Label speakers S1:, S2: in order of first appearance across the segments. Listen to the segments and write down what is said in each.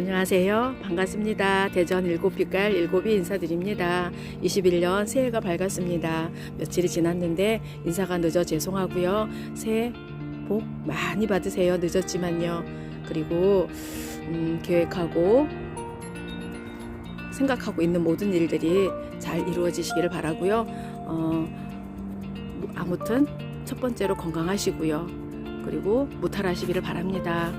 S1: 안녕하세요. 반갑습니다. 대전 일곱빛깔 일곱이 인사드립니다. 21년 새해가 밝았습니다. 며칠이 지났는데 인사가 늦어 죄송하고요. 새해 복 많이 받으세요. 늦었지만요. 그리고 음, 계획하고 생각하고 있는 모든 일들이 잘 이루어지시기를 바라고요. 어, 아무튼 첫 번째로 건강하시고요. 그리고 무탈하시기를 바랍니다.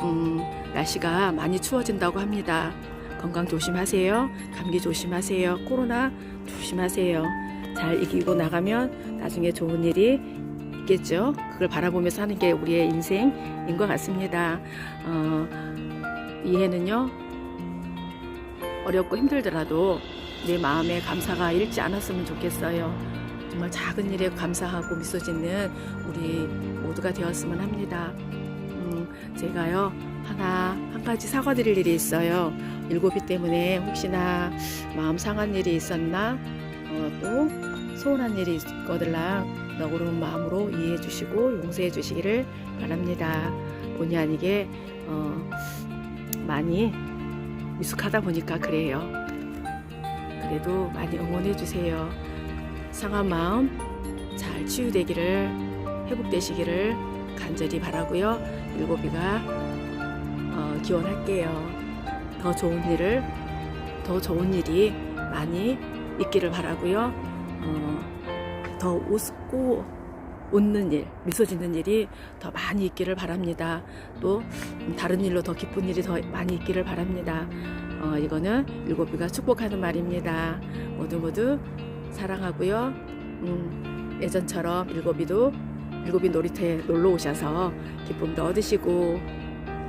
S1: 음, 날씨가 많이 추워진다고 합니다. 건강 조심하세요. 감기 조심하세요. 코로나 조심하세요. 잘 이기고 나가면 나중에 좋은 일이 있겠죠. 그걸 바라보면서 하는 게 우리의 인생인 것 같습니다. 어, 이해는요, 어렵고 힘들더라도 내 마음에 감사가 잃지 않았으면 좋겠어요. 정말 작은 일에 감사하고 미소 짓는 우리 모두가 되었으면 합니다. 음, 제가요 하나 한 가지 사과드릴 일이 있어요. 일곱이 때문에 혹시나 마음 상한 일이 있었나 어, 또 소원한 일이 있거들랑 너그러운 마음으로 이해해 주시고 용서해 주시기를 바랍니다. 본의 아니게 어, 많이 미숙하다 보니까 그래요. 그래도 많이 응원해 주세요. 상한 마음 잘 치유되기를 회복되시기를 간절히 바라고요. 일곱이가 어, 기원할게요. 더 좋은 일을 더 좋은 일이 많이 있기를 바라고요. 어, 더 웃고 웃는 일, 미소 짓는 일이 더 많이 있기를 바랍니다. 또 다른 일로 더 기쁜 일이 더 많이 있기를 바랍니다. 어, 이거는 일곱이가 축복하는 말입니다. 모두 모두 사랑하고요. 음, 예전처럼 일곱이도 일곱이 놀이터에 놀러 오셔서 기쁨도 얻으시고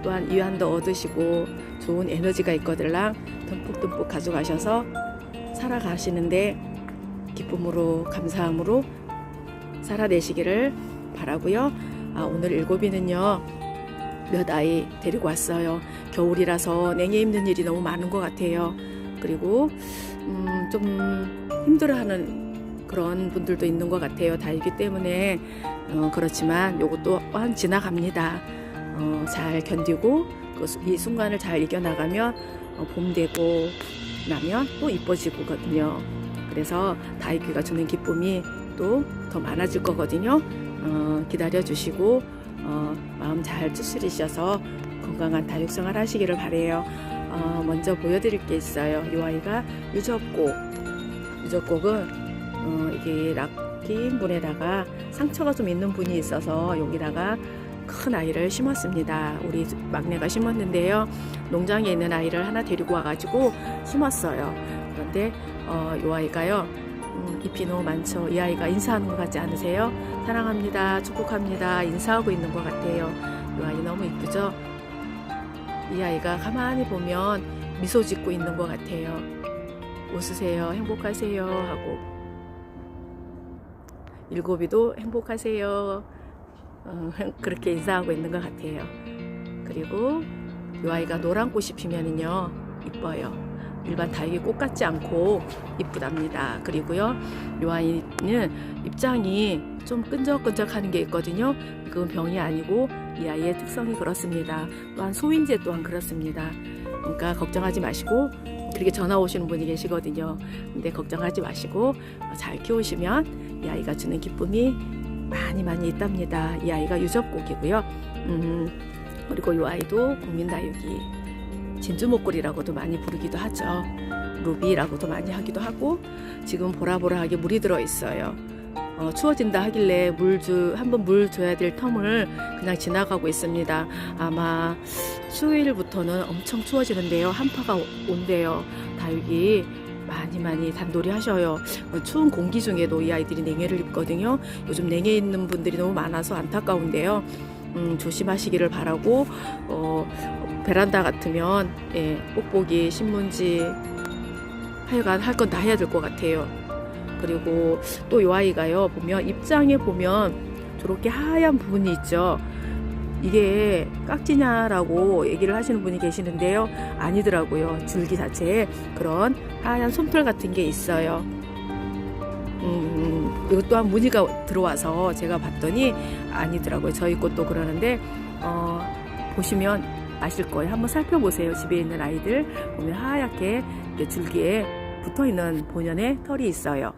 S1: 또한 위안도 얻으시고 좋은 에너지가 있거들랑 듬뿍듬뿍 가져가셔서 살아가시는데 기쁨으로 감사함으로 살아내시기를 바라고요. 아, 오늘 일곱이는요 몇 아이 데리고 왔어요. 겨울이라서 냉해 입는 일이 너무 많은 것 같아요. 그리고 음, 좀 힘들어하는 그런 분들도 있는 것 같아요. 다이기 때문에 어, 그렇지만 요것도 또한 지나갑니다. 어, 잘 견디고 그 수- 이 순간을 잘 이겨나가면 어, 봄 되고 나면 또 이뻐지거든요. 그래서 다이귀가 주는 기쁨이 또 더 많아질 거거든요. 어, 기다려 주시고 어, 마음 잘 추스리셔서 건강한 다육생활 하시기를 바래요. 어, 먼저 보여드릴 게 있어요. 이 아이가 유적곡. 유적곡은 어, 이게 락긴 분에다가 상처가 좀 있는 분이 있어서 여기다가 큰 아이를 심었습니다. 우리 막내가 심었는데요. 농장에 있는 아이를 하나 데리고 와가지고 심었어요. 그런데 어, 이 아이가요. 음, 잎이 너무 많죠. 이 아이가 인사하는 것 같지 않으세요? 사랑합니다. 축복합니다. 인사하고 있는 것 같아요. 이 아이 너무 이쁘죠? 이 아이가 가만히 보면 미소 짓고 있는 것 같아요. 웃으세요. 행복하세요. 하고. 일곱이도 행복하세요. 어, 그렇게 인사하고 있는 것 같아요. 그리고 이 아이가 노란 꽃이 피면은요, 이뻐요. 일반 다육이 꽃 같지 않고 이쁘답니다. 그리고요, 이 아이는 입장이 좀 끈적끈적하는 게 있거든요. 그건 병이 아니고 이 아이의 특성이 그렇습니다. 또한 소인재 또한 그렇습니다. 그러니까 걱정하지 마시고 그렇게 전화 오시는 분이 계시거든요. 근데 걱정하지 마시고 잘 키우시면 이 아이가 주는 기쁨이 많이 많이 있답니다. 이 아이가 유접곡이고요. 음, 그리고 이 아이도 국민다육이 진주 목걸이라고도 많이 부르기도 하죠. 루비라고도 많이 하기도 하고 지금 보라보라하게 물이 들어 있어요. 어, 추워진다 하길래 물주 한번 물 줘야 될 텀을 그냥 지나가고 있습니다. 아마 수요일부터는 엄청 추워지는데요. 한파가 온대요. 다육이 많이 많이 단돌이 하셔요. 어, 추운 공기 중에도 이 아이들이 냉해를 입거든요. 요즘 냉해 있는 분들이 너무 많아서 안타까운데요. 음, 조심하시기를 바라고 어, 베란다 같으면 예, 뽁뽁이 신문지 하여간 할 건 다 해야 될 것 같아요. 그리고 또 이 아이가요 보면 입장에 보면 저렇게 하얀 부분이 있죠. 이게 깍지냐라고 얘기를 하시는 분이 계시는데요. 아니더라고요. 줄기 자체에 그런 하얀 솜털 같은 게 있어요. 음, 이것 또한 무늬가 들어와서 제가 봤더니 아니더라고요. 저희 꽃도 그러는데 어, 보시면 아실 거예요. 한번 살펴보세요. 집에 있는 아이들 보면 하얗게 줄기에 붙어 있는 본연의 털이 있어요.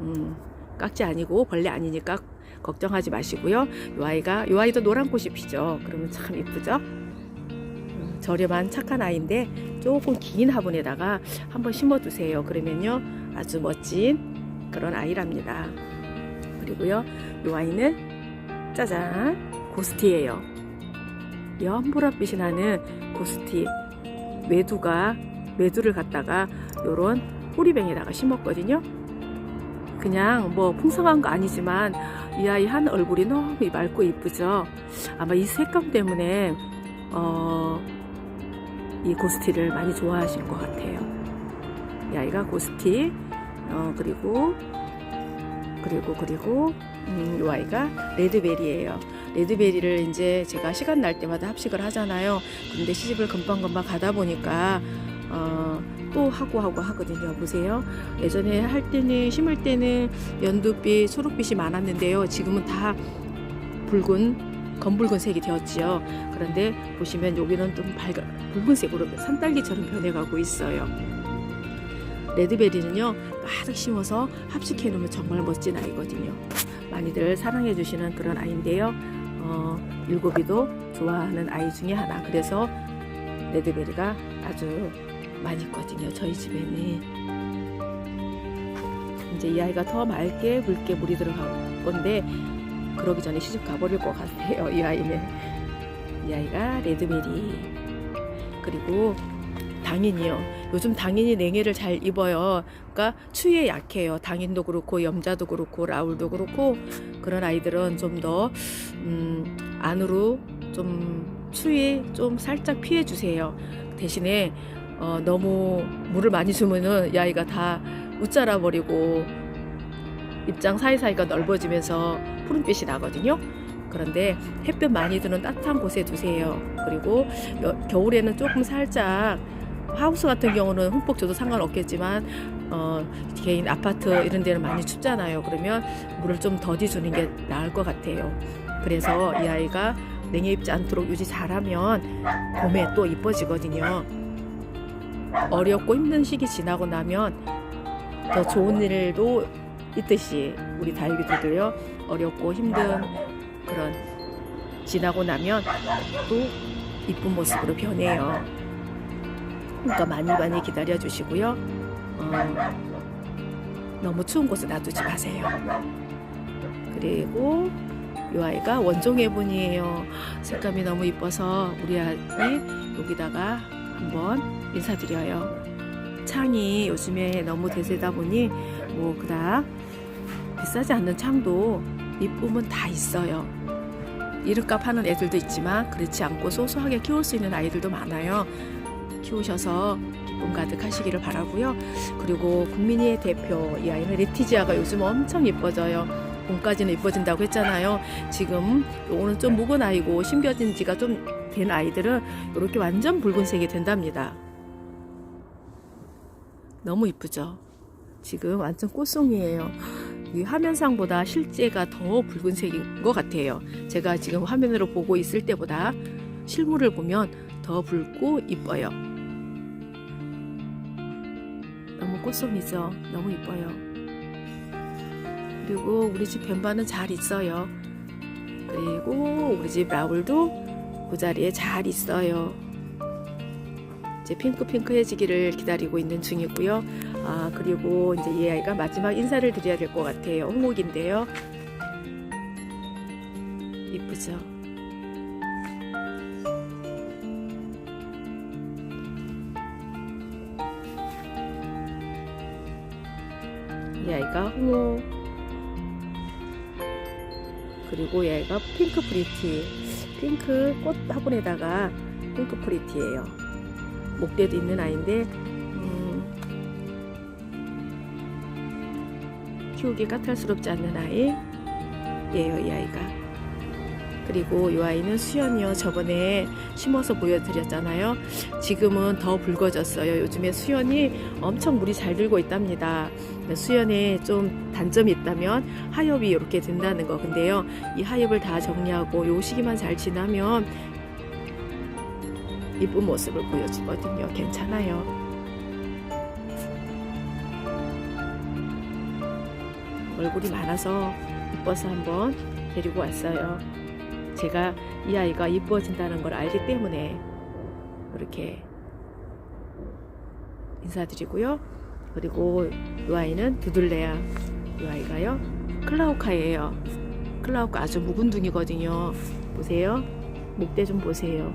S1: 음, 깍지 아니고 벌레 아니니까 걱정하지 마시고요. 이 아이가 이 아이도 노란 꽃이 피죠. 그러면 참 이쁘죠. 음, 저렴한 착한 아이인데 조금 긴 화분에다가 한번 심어두세요. 그러면요 아주 멋진 그런 아이랍니다. 그리고요 이 아이는 짜잔 고스티예요. 연보랏빛이 나는 고스티 매두가 매두를 갖다가 요런 호리뱅에다가 심었거든요. 그냥 뭐 풍성한 거 아니지만 이 아이 한 얼굴이 너무 맑고 이쁘죠. 아마 이 색감 때문에 어, 이 고스티를 많이 좋아하실 것 같아요. 이 아이가 고스티 어, 그리고 그리고 그리고 음, 이 아이가 레드베리예요. 레드베리를 이제 제가 시간 날 때마다 합식을 하잖아요. 근데 시집을 금방금방 가다 보니까 어, 또 하고 하고 하거든요. 보세요. 예전에 할 때는 심을 때는 연두빛, 초록빛이 많았는데요. 지금은 다 붉은 검붉은 색이 되었지요. 그런데 보시면 여기는 좀 밝은 붉은색으로 산딸기처럼 변해가고 있어요. 레드베리는요 가득 심어서 합식해 놓으면 정말 멋진 아이거든요. 많이들 사랑해 주시는 그런 아이인데요. 어, 일곱이도 좋아하는 아이 중에 하나. 그래서 레드베리가 아주 많이 있거든요. 저희 집에는 이제 이 아이가 더 맑게 붉게 물이 들어갈 건데 그러기 전에 시집 가버릴 것 같아요. 이 아이는 이 아이가 레드베리 그리고 당인이요. 요즘 당인이 냉해를 잘 입어요. 그러니까 추위에 약해요. 당인도 그렇고 염자도 그렇고 라울도 그렇고 그런 아이들은 좀더 음, 안으로 좀 추위 좀 살짝 피해 주세요. 대신에 어, 너무 물을 많이 주면은 이 아이가 다 웃자라 버리고 입장 사이사이가 넓어지면서 푸른빛이 나거든요. 그런데 햇볕 많이 드는 따뜻한 곳에 두세요. 그리고 여- 겨울에는 조금 살짝 하우스 같은 경우는 흠뻑 줘도 상관없겠지만 어, 개인 아파트 이런 데는 많이 춥잖아요. 그러면 물을 좀 더디 주는 게 나을 것 같아요. 그래서 이 아이가 냉해 입지 않도록 유지 잘하면 봄에 또 이뻐지거든요. 어렵고 힘든 시기 지나고 나면 더 좋은 일도 있듯이 우리 다육이들도요 어렵고 힘든 그런 지나고 나면 또 이쁜 모습으로 변해요. 그러니까 많이 많이 기다려 주시고요. 어, 너무 추운 곳에 놔두지 마세요. 그리고 이 아이가 원종 해분이에요. 색감이 너무 이뻐서 우리 아이 여기다가 한번 인사드려요. 창이 요즘에 너무 대세다 보니 뭐 그닥 비싸지 않는 창도 이쁨은 다 있어요. 이름값 하는 애들도 있지만 그렇지 않고 소소하게 키울 수 있는 아이들도 많아요. 키우셔서 기쁨 가득하시기를 바라고요. 그리고 국민이의 대표 이 아이는 레티지아가 요즘 엄청 예뻐져요. 봄까지는 예뻐진다고 했잖아요. 지금 요거는 좀 묵은 아이고 심겨진 지가 좀 된 아이들은 이렇게 완전 붉은색이 된답니다. 너무 이쁘죠? 지금 완전 꽃송이에요. 이 화면상보다 실제가 더 붉은색인 것 같아요. 제가 지금 화면으로 보고 있을 때보다 실물을 보면 더 붉고 이뻐요. 너무 꽃송이죠? 너무 이뻐요. 그리고 우리 집 뱀바는 잘 있어요. 그리고 우리 집 라울도 그 자리에 잘 있어요. 이제 핑크핑크해지기를 기다리고 있는 중이고요. 아 그리고 이제 이 아이가 마지막 인사를 드려야 될 것 같아요. 홍목인데요. 이쁘죠? 이 아이가 홍옥 그리고 이 아이가 핑크 프리티 핑크 꽃 화분에다가 핑크 프리티예요 목대도 있는 아이인데 음, 키우기 까탈스럽지 않는 아이예요 이 아이가. 그리고 이 아이는 수연이요. 저번에 심어서 보여드렸잖아요. 지금은 더 붉어졌어요. 요즘에 수연이 엄청 물이 잘 들고 있답니다. 수연에 좀 단점이 있다면 하엽이 이렇게 된다는 거. 근데요 이 하엽을 다 정리하고 요 시기만 잘 지나면 이쁜 모습을 보여주거든요. 괜찮아요. 얼굴이 많아서 이뻐서 한번 데리고 왔어요. 제가 이 아이가 이뻐진다는 걸 알기 때문에 이렇게 인사드리고요. 그리고 이 아이는 두들레야. 이 아이가요. 클라우카예요. 클라우카 아주 묵은둥이거든요. 보세요. 목대 좀 보세요.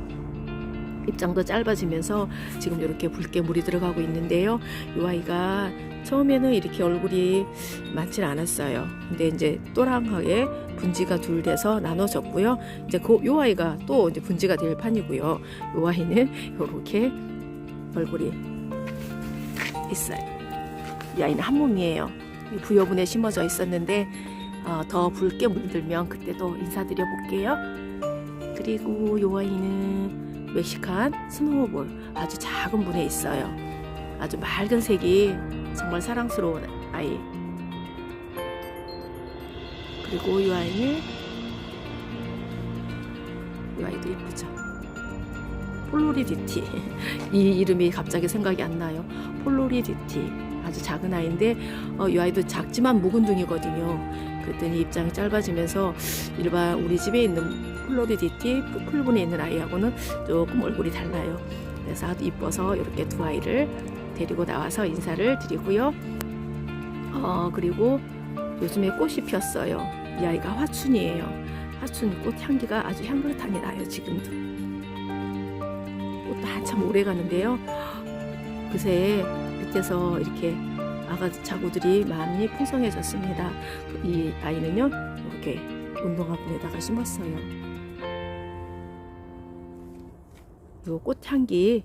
S1: 입장도 짧아지면서 지금 이렇게 붉게 물이 들어가고 있는데요. 이 아이가 처음에는 이렇게 얼굴이 많진 않았어요. 근데 이제 또랑하게 분지가 둘 돼서 나눠졌고요. 이제 그 요 아이가 또 이제 분지가 될 판이고요. 요 아이는 이렇게 얼굴이 있어요. 이 아이는 한 몸이에요. 이 부여분에 심어져 있었는데 어, 더 붉게 물들면 그때 또 인사드려 볼게요. 그리고 요 아이는 멕시칸 스노우볼 아주 작은 분에 있어요. 아주 맑은 색이 정말 사랑스러운 아이. 그리고 이 아이는 이 아이도 예쁘죠. 폴로리디티 이 이름이 갑자기 생각이 안 나요. 폴로리디티 아주 작은 아이인데 어, 이 아이도 작지만 묵은둥이거든요. 그랬더니 입장이 짧아지면서 일반 우리 집에 있는 폴로리디티 풀분에 있는 아이하고는 조금 얼굴이 달라요. 그래서 아주 이뻐서 이렇게 두 아이를 데리고 나와서 인사를 드리고요. 어, 그리고 요즘에 꽃이 피었어요. 이 아이가 화춘이에요. 화춘 꽃 향기가 아주 향긋하게 나요, 지금도. 꽃도 한참 오래 가는데요. 그새 밑에서 이렇게 아가 자구들이 많이 풍성해졌습니다. 이 아이는요, 이렇게 운동화분에다가 심었어요. 요 꽃향기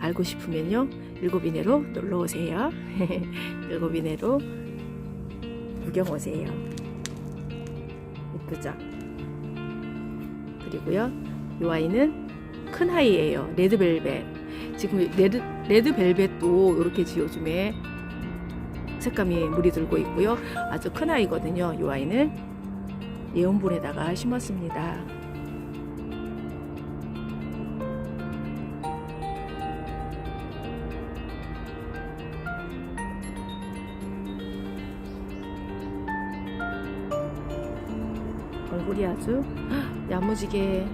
S1: 알고 싶으면요 일곱 이내로 놀러 오세요. 일곱 이내로 구경 오세요. 예쁘죠? 그리고요 이 아이는 큰 아이예요. 레드벨벳. 지금 레드 레드벨벳도 이렇게 지 요즘에 색감이 물이 들고 있고요. 아주 큰 아이거든요. 이 아이는 예온분에다가 심었습니다. 얼굴이 아주 야무지게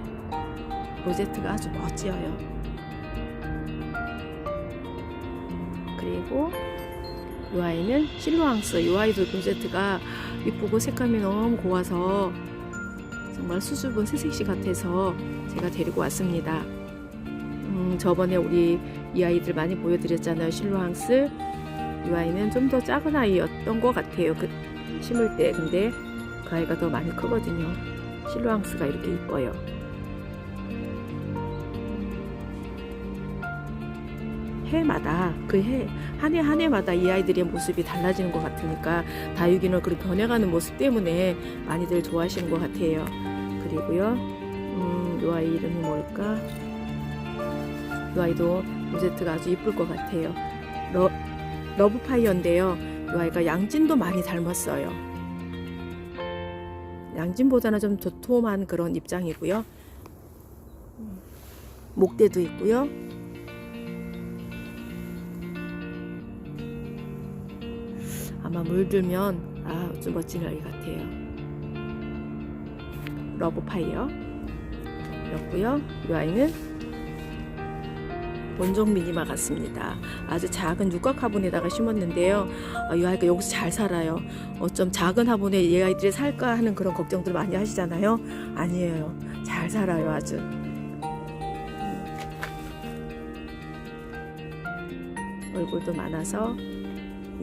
S1: 로제트가 아주 멋지어요. 그리고 이 아이는 실루앙스. 이 아이도 로제트가 이쁘고 색감이 너무 고와서 정말 수줍은 새색시 같아서 제가 데리고 왔습니다. 음, 저번에 우리 이 아이들 많이 보여드렸잖아요. 실루앙스. 이 아이는 좀 더 작은 아이였던 것 같아요. 그 심을 때. 근데 그 아이가 더 많이 크거든요. 실루앙스가 이렇게 이뻐요. 해마다 그 해 한 해 한 해마다 이 아이들의 모습이 달라지는 것 같으니까 다육이는 그런 변해가는 모습 때문에 많이들 좋아하시는 것 같아요. 그리고요, 음, 이 아이 이름이 뭘까? 이 아이도 로제트가 아주 이쁠 것 같아요. 러, 러브파이어인데요. 이 아이가 양진도 많이 닮았어요. 양진보다는 좀 도톰한 그런 입장이고요. 목대도 있고요. 아마 물들면 아주 멋진 아이 같아요. 러브파이어 였고요. 이 아이는 원종 미니마 같습니다. 아주 작은 육각 화분에다가 심었는데요. 어, 이 아이가 여기서 잘 살아요. 어쩜 작은 화분에 이 아이들이 살까 하는 그런 걱정들 많이 하시잖아요. 아니에요. 잘 살아요. 아주. 얼굴도 많아서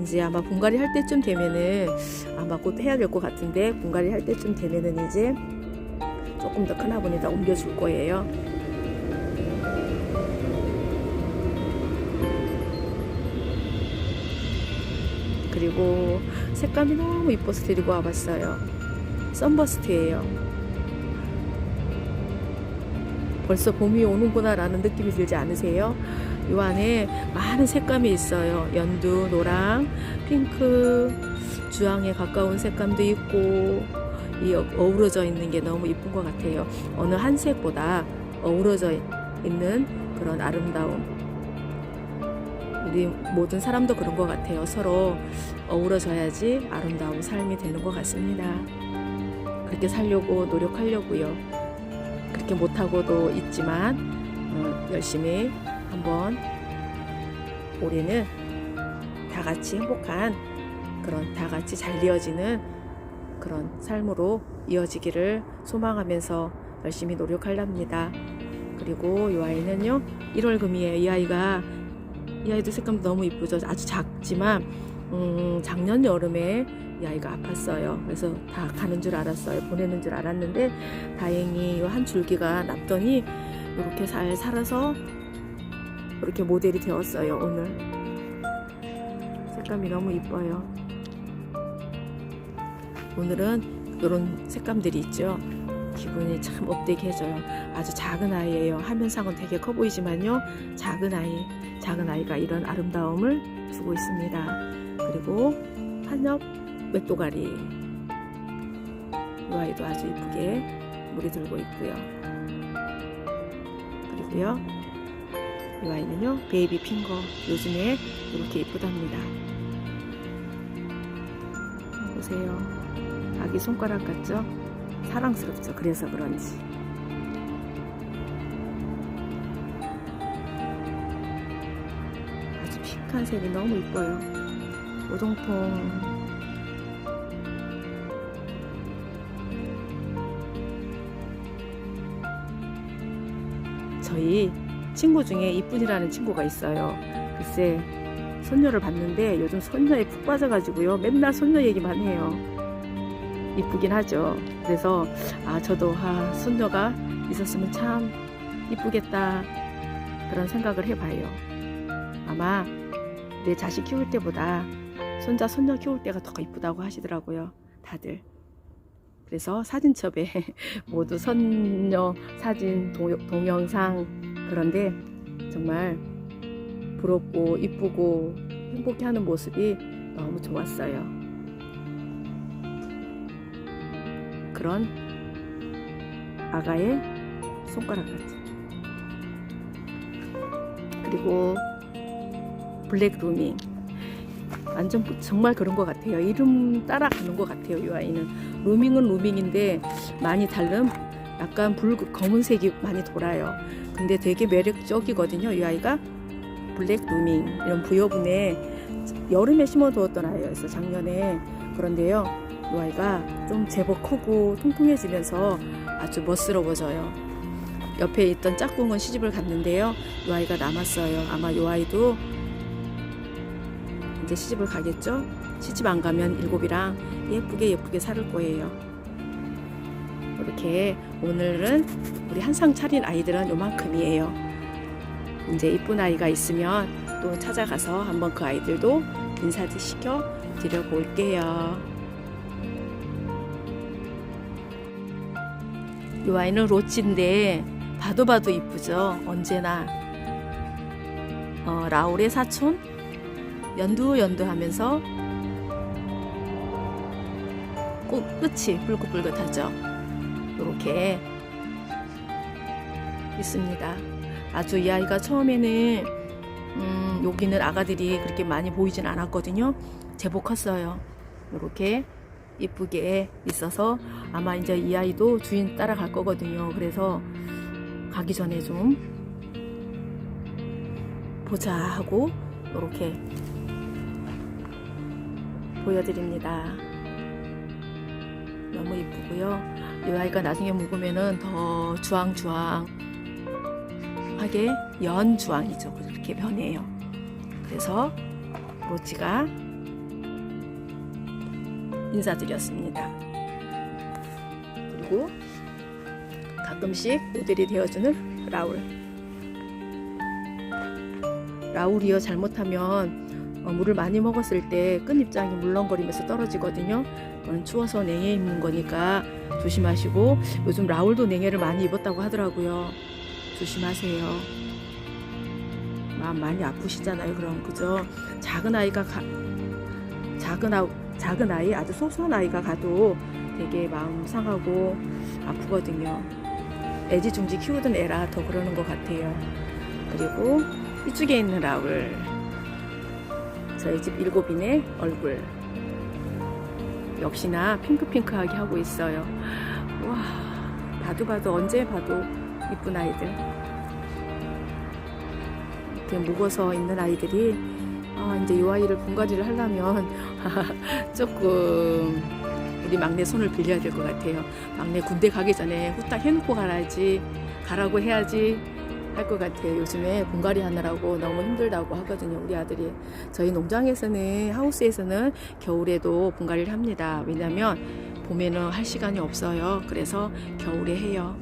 S1: 이제 아마 분갈이 할 때쯤 되면은 아마 곧 해야 될 것 같은데 분갈이 할 때쯤 되면은 이제 조금 더 큰 화분에다 옮겨줄 거예요. 그리고 색감이 너무 이뻐서 데리고 와봤어요. 썬버스트예요. 벌써 봄이 오는구나라는 느낌이 들지 않으세요? 요 안에 많은 색감이 있어요. 연두, 노랑, 핑크, 주황에 가까운 색감도 있고 이 어- 어우러져 있는 게 너무 이쁜 것 같아요. 어느 한 색보다 어우러져 있는 그런 아름다움. 우리 모든 사람도 그런 것 같아요. 서로 어우러져야지 아름다운 삶이 되는 것 같습니다. 그렇게 살려고 노력하려고요. 그렇게 못하고도 있지만 어, 열심히 한번 올해는 다 같이 행복한 그런 다 같이 잘 이어지는 그런 삶으로 이어지기를 소망하면서 열심히 노력하렵니다. 그리고 이 아이는요 1월 금이에요. 이 아이가 이 아이도 색감 너무 이쁘죠. 아주 작지만 음, 작년 여름에 이 아이가 아팠어요. 그래서 다 가는 줄 알았어요. 보내는 줄 알았는데 다행히 이한 줄기가 났더니 이렇게 잘 살아서 이렇게 모델이 되었어요. 오늘 색감이 너무 이뻐요. 오늘은 이런 색감들이 있죠. 기분이 참 업되게 해줘요. 아주 작은 아이예요. 화면상은 되게 커 보이지만요. 작은 아이, 작은 아이가 이런 아름다움을 주고 있습니다. 그리고 한엽 맷도가리. 이 아이도 아주 이쁘게 물이 들고 있고요. 그리고요. 이 아이는요. 베이비 핑거. 요즘에 이렇게 이쁘답니다. 보세요. 아기 손가락 같죠? 사랑스럽죠. 그래서 그런지. 아주 핑크한 색이 너무 이뻐요. 오동통. 저희 친구 중에 이쁜이라는 친구가 있어요. 글쎄, 손녀를 봤는데 요즘 손녀에 푹 빠져가지고요. 맨날 손녀 얘기만 해요. 이쁘긴 하죠. 그래서 아 저도 아 손녀가 있었으면 참 이쁘겠다 그런 생각을 해봐요. 아마 내 자식 키울 때보다 손자 손녀 키울 때가 더 이쁘다고 하시더라고요. 다들. 그래서 사진첩에 모두 손녀 사진 동, 동영상 그런데 정말 부럽고 이쁘고 행복해 하는 모습이 너무 좋았어요. 그런 아가의 손가락 같은. 그리고 블랙 루밍 완전 정말 그런 것 같아요. 이름 따라가는 것 같아요 이 아이는. 루밍은 루밍인데 많이 다른 약간 붉 검은색이 많이 돌아요 근데 되게 매력적이거든요 이 아이가 블랙 루밍 이런 부여분에 여름에 심어두었던 아이였어요 작년에 그런데요 이 아이가 좀 제법 크고 통통해지면서 아주 멋스러워져요. 옆에 있던 짝꿍은 시집을 갔는데요. 이 아이가 남았어요. 아마 이 아이도 이제 시집을 가겠죠? 시집 안 가면 일곱이랑 예쁘게 예쁘게 살 거예요. 이렇게 오늘은 우리 한상 차린 아이들은 요만큼이에요. 이제 이쁜 아이가 있으면 또 찾아가서 한번 그 아이들도 인사도 시켜 드려 볼게요. 이 아이는 로치인데 봐도 봐도 이쁘죠. 언제나 어, 라울의 사촌 연두 연두하면서 꽃 끝이 붉긋붉긋하죠. 이렇게 있습니다. 아주 이 아이가 처음에는 음, 여기는 아가들이 그렇게 많이 보이진 않았거든요. 제법 컸어요. 이렇게 이쁘게 있어서 아마 이제 이 아이도 주인 따라갈 거거든요. 그래서 가기 전에 좀 보자 하고 이렇게 보여드립니다. 너무 이쁘고요. 이 아이가 나중에 묵으면은 더 주황주황하게 연주황이죠. 그렇게 변해요. 그래서 로치가 인사드렸습니다. 그리고 가끔씩 모델이 되어주는 라울. 라울이요 잘못하면 어, 물을 많이 먹었을 때 끝입장이 물렁거리면서 떨어지거든요. 그건 추워서 냉해 입는 거니까 조심하시고 요즘 라울도 냉해를 많이 입었다고 하더라고요. 조심하세요. 마음 많이 아프시잖아요. 그럼 그죠? 작은 아이가 가, 작은 아 작은 아이 아주 소소한 아이가 가도 되게 마음 상하고 아프거든요. 애지중지 키우던 애라 더 그러는 것 같아요. 그리고 이쪽에 있는 라울 저희 집 일곱인의 얼굴 역시나 핑크핑크하게 하고 있어요. 와 봐도 봐도 언제 봐도 이쁜 아이들 이렇게 묵어서 있는 아이들이 아, 이제 이 아이를 분갈이를 하려면 조금 우리 막내 손을 빌려야 될 것 같아요. 막내 군대 가기 전에 후딱 해놓고 가야지 가라고 해야지 할 것 같아요. 요즘에 분갈이 하느라고 너무 힘들다고 하거든요. 우리 아들이 저희 농장에서는 하우스에서는 겨울에도 분갈이를 합니다. 왜냐하면 봄에는 할 시간이 없어요. 그래서 겨울에 해요.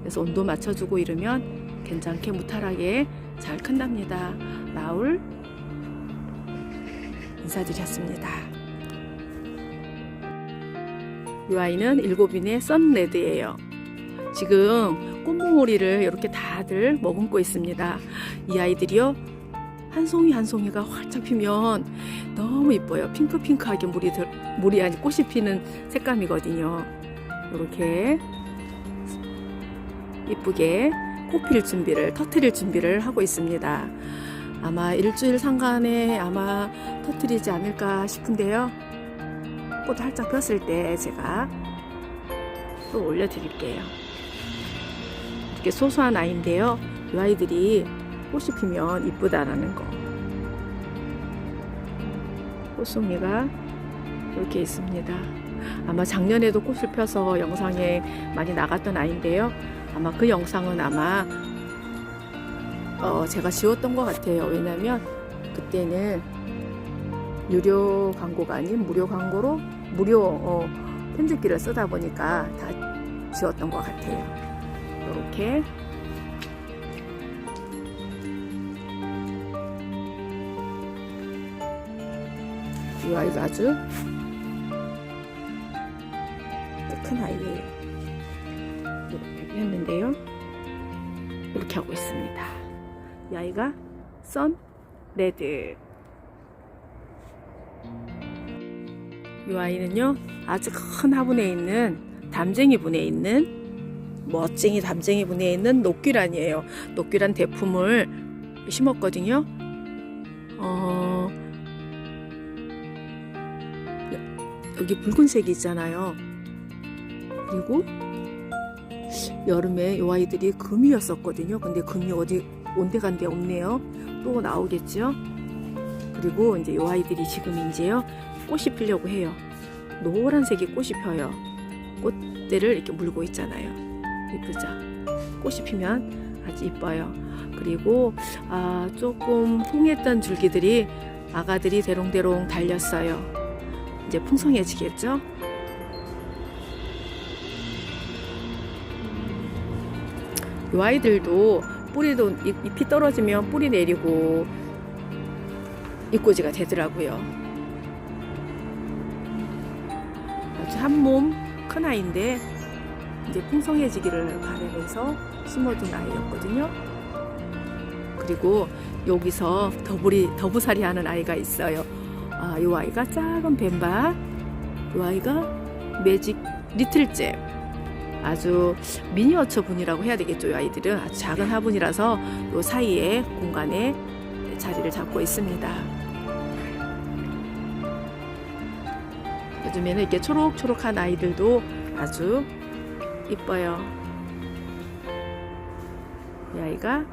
S1: 그래서 온도 맞춰주고 이러면 괜찮게 무탈하게 잘 큰답니다. 라울 인사드렸습니다. 이 아이는 일곱인의 썬레드예요. 지금 꽃몽오리를 이렇게 다들 머금고 있습니다. 이 아이들이요. 한 송이 한 송이가 활짝 피면 너무 이뻐요. 핑크핑크하게 물이 들, 물이 아니 꽃이 피는 색감이거든요. 이렇게 이쁘게 꽃필 준비를 터트릴 준비를 하고 있습니다. 아마 일주일 상간에 아마 터트리지 않을까 싶은데요. 꽃 활짝 폈을 때 제가 또 올려드릴게요. 이렇게 소소한 아이인데요. 이 아이들이 꽃이 피면 이쁘다라는 거. 꽃송이가 이렇게 있습니다. 아마 작년에도 꽃을 펴서 영상에 많이 나갔던 아이인데요. 아마 그 영상은 아마 어, 제가 지웠던 것 같아요. 왜냐면 그때는 유료 광고가 아닌 무료 광고로 무료 어, 편집기를 쓰다 보니까 다 지웠던 것 같아요. 이렇게 이 아이가 아주 큰 아이예요. 이렇게 했는데요. 이렇게 하고 있습니다. 이 아이가 선 레드. 이 아이는요 아주 큰 화분에 있는 담쟁이 분에 있는 멋쟁이 담쟁이 분에 있는 녹귀란이에요. 녹귀란 대품을 심었거든요. 어, 여- 여기 붉은색이 있잖아요. 그리고 여름에 이 아이들이 금이었었거든요. 근데 금이 어디 온데간데 없네요. 또 나오겠죠. 그리고 이제 이 아이들이 지금 이제요 꽃이 피려고 해요. 노란색이 꽃이 펴요. 꽃대를 이렇게 물고 있잖아요. 이쁘죠? 꽃이 피면 아주 이뻐요. 그리고 아, 조금 풍했던 줄기들이 아가들이 대롱대롱 달렸어요. 이제 풍성해지겠죠? 이 아이들도 뿌리도 잎- 잎이 떨어지면 뿌리 내리고 잎꽂이가 되더라고요. 아주 한 몸 큰 아이인데 이제 풍성해지기를 바라면서 심어둔 아이였거든요. 그리고 여기서 더블이 더부살이 하는 아이가 있어요. 아, 이 아이가 작은 뱀바, 이 아이가 매직 리틀잼. 아주 미니어처 분이라고 해야 되겠죠. 이 아이들은 아주 작은 화분이라서 이 사이에 공간에 자리를 잡고 있습니다. 요즘에는 이렇게 초록초록한 아이들도 아주 이뻐요. 이 아이가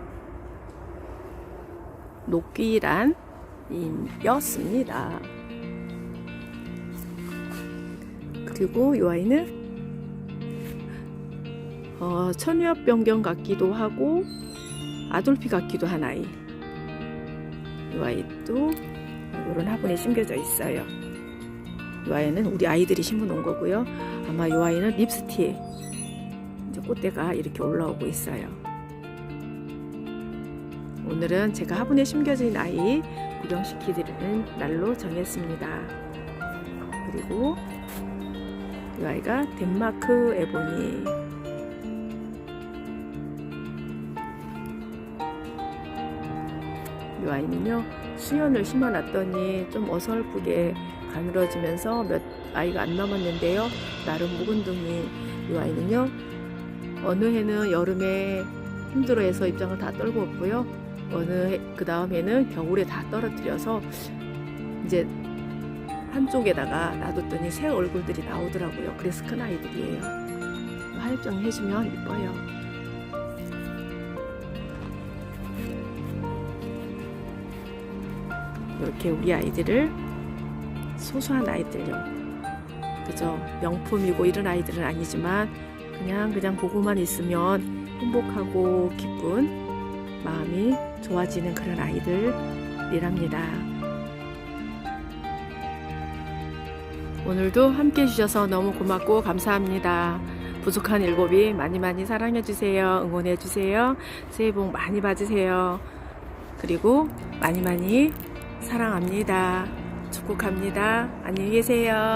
S1: 녹귀란이었습니다. 그리고 이 아이는 어, 천유엽 변경 같기도 하고 아돌피 같기도 한 아이. 이 아이도 이런 화분에 심겨져 있어요. 이 아이는 우리 아이들이 심어 놓은 거고요. 아마 이 아이는 립스틱 꽃대가 이렇게 올라오고 있어요. 오늘은 제가 화분에 심겨진 아이 구경시키드리는 날로 정했습니다. 그리고 이 아이가 덴마크 에보니 이 아이는요 수연을 심어놨더니 좀 어설프게 가늘어지면서 몇 아이가 안 남았는데요 나름 묵은둥이 이 아이는요 어느 해는 여름에 힘들어해서 입장을 다 떨고 없고요. 어느 해, 그 다음 해는 겨울에 다 떨어뜨려서 이제 한쪽에다가 놔뒀더니 새 얼굴들이 나오더라고요. 그래서 큰 아이들이에요. 하엽정 해주면 이뻐요. 이렇게 우리 아이들을 소소한 아이들요. 그죠? 명품이고 이런 아이들은 아니지만 그냥 그냥 보고만 있으면 행복하고 기쁜 마음이 좋아지는 그런 아이들이랍니다. 오늘도 함께 해주셔서 너무 고맙고 감사합니다. 부족한 일곱이 많이 많이 사랑해주세요. 응원해주세요. 새해 복 많이 받으세요. 그리고 많이 많이 사랑합니다. 축복합니다. 안녕히 계세요.